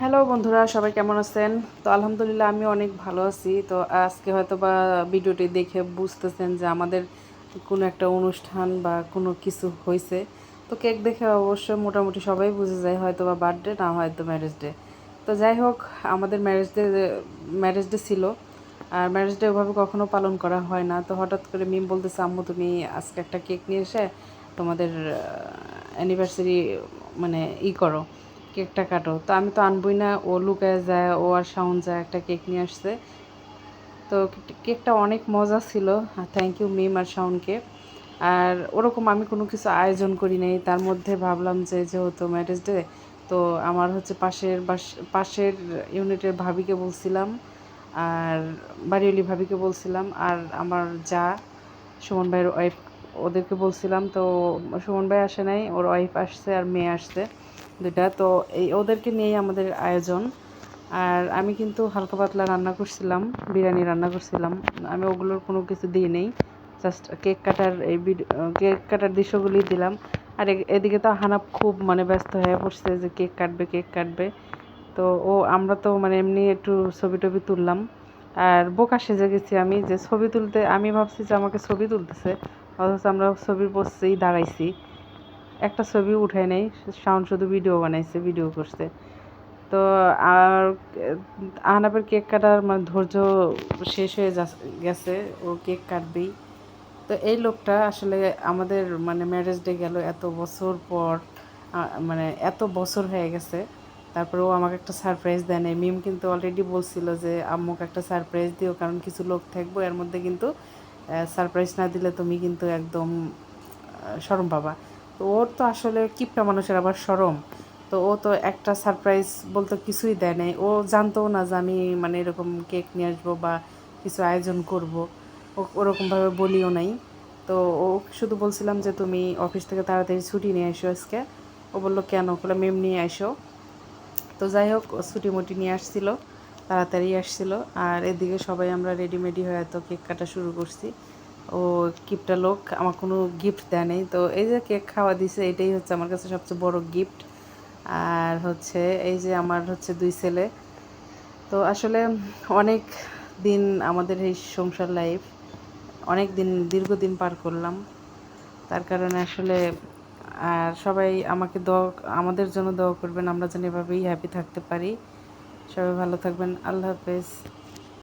Hello বন্ধুরা, সবাই কেমন আছেন? তো আলহামদুলিল্লাহ আমি অনেক ভালো আছি। তো আজকে হয়তো বা ভিডিওটি দেখে বুঝতেছেন যে আমাদের কোনো একটা অনুষ্ঠান বা কোনো কিছু হয়েছে। তো কেক দেখে অবশ্য মোটামুটি সবাই বুঝে যায় হয়তো বা বার্থডে না হয়তো ম্যারেজ ডে তো যাই হোক, আমাদের ম্যারেজ ডে ম্যারেজ ডে ছিল। আর ম্যারেজ ডে ওভাবে কখনো পালন করা হয় না। তো হঠাৎ করে মিম বলতেছে, আম্মু, তুমি আজকে একটা কেক নিয়ে এসে তোমাদের অ্যানিভার্সারি মানে ই করো। কেকটা কাটো। তো আমি তো আনবই না, ও লুকায় যায়, ও আর সাউন্ড যায়, একটা কেক নিয়ে আসছে। তো কেকটা অনেক মজা ছিল থ্যাংক ইউ মিম আর শাউনকে আর ওরকম আমি কোনো কিছু আয়োজন করি নাই, তার মধ্যে ভাবলাম যে যেহেতু ম্যারেজ ডে তো আমার হচ্ছে পাশের পাশের ইউনিটের ভাবিকে বলছিলাম, আর বাড়িওলি ভাবিকে বলছিলাম, আর আমার যা, সুমন ভাইয়ের ওয়াইফ ওদেরকে বলছিলাম। তো সুমন ভাই আসে নাই, ওর ওয়াইফ আসছে আর মেয়ে আসছে। দুটা তো এই ওদেরকে নিয়েই আমাদের আয়োজন। আর আমি কিন্তু হালকা পাতলা রান্না করছিলাম, বিরিয়ানি রান্না করছিলাম। আমি ওগুলোর কোনো কিছু দিই নেই জাস্ট কেক কাটার এই কেক কাটার দৃশ্যগুলি দিলাম। আর এদিকে তো হানাপ খুব মানে ব্যস্ত হয়ে পড়ছে যে কেক কাটবে কেক কাটবে। তো ও, আমরা তো মানে এমনি একটু ছবি টবি তুললাম। আর বোকা সেজে গেছি আমি যে ছবি তুলতে আমি ভাবছি যে আমাকে ছবি তুলতেছে। অথচ আমরা ছবির পোস্টেই দাঁড়াইছি। একটা ছবি উঠায় নেই সাউন্ড শুধু ভিডিও বানাইছে, ভিডিও করছে। তো আর আহনাপের কেক কাটার মানে ধৈর্য শেষ হয়ে গেছে, ও কেক কাটবেই। তো এই লোকটা আসলে আমাদের মানে ম্যারেজ ডে গেল, এত বছর পর মানে এত বছর হয়ে গেছে। তারপরে ও আমাকে একটা সারপ্রাইজ দেয় নেই। মিম কিন্তু অলরেডি বলছিল যে, আম্মুকে একটা সারপ্রাইজ দিও, কারণ কিছু লোক থাকব, এর মধ্যে কিন্তু সারপ্রাইজ না দিলে তুমি কিন্তু একদম সরম পাবা। তো ওর তো আসলে কিপটা মানুষের আবার সরম। তো ও তো একটা সারপ্রাইজ বলতে কিছুই দেয় নাই। ও জানতো না যে আমি মানে এরকম কেক নিয়ে আসব বা কিছু আয়োজন করব। ও ওরকমভাবে বলিও নাই। তো ও শুধু বলছিলাম যে তুমি অফিস থেকে তাড়াতাড়ি ছুটি নিয়ে এসো আজকে। ও বলল, কেন? বলে মেম নিয়ে আসো তো যাই হোক ছুটি মুটি নিয়ে আসছিল, তাড়াতাড়ি আসছিল। আর এদিকে সবাই আমরা রেডিমেডি হয়ে তো কেক কাটা শুরু করছি। ও কিপটা লোক, আমার কোনো গিফট দেয় নেই। তো এই যে কেক খাওয়া দিছে, এটাই হচ্ছে আমার কাছে সবচেয়ে বড় গিফট। আর হচ্ছে এই যে আমার হচ্ছে দুই ছেলে। তো আসলে অনেক দিন আমাদের এই সংসার লাইফ অনেক দিন, দীর্ঘদিন পার করলাম। তার কারণে আসলে, আর সবাই আমাকে দোয়া, আমাদের জন্য দোয়া করবেন, আমরা যেন এভাবেই হ্যাপি থাকতে পারি। সবাই ভালো থাকবেন, আল্লাহ হাফেজ।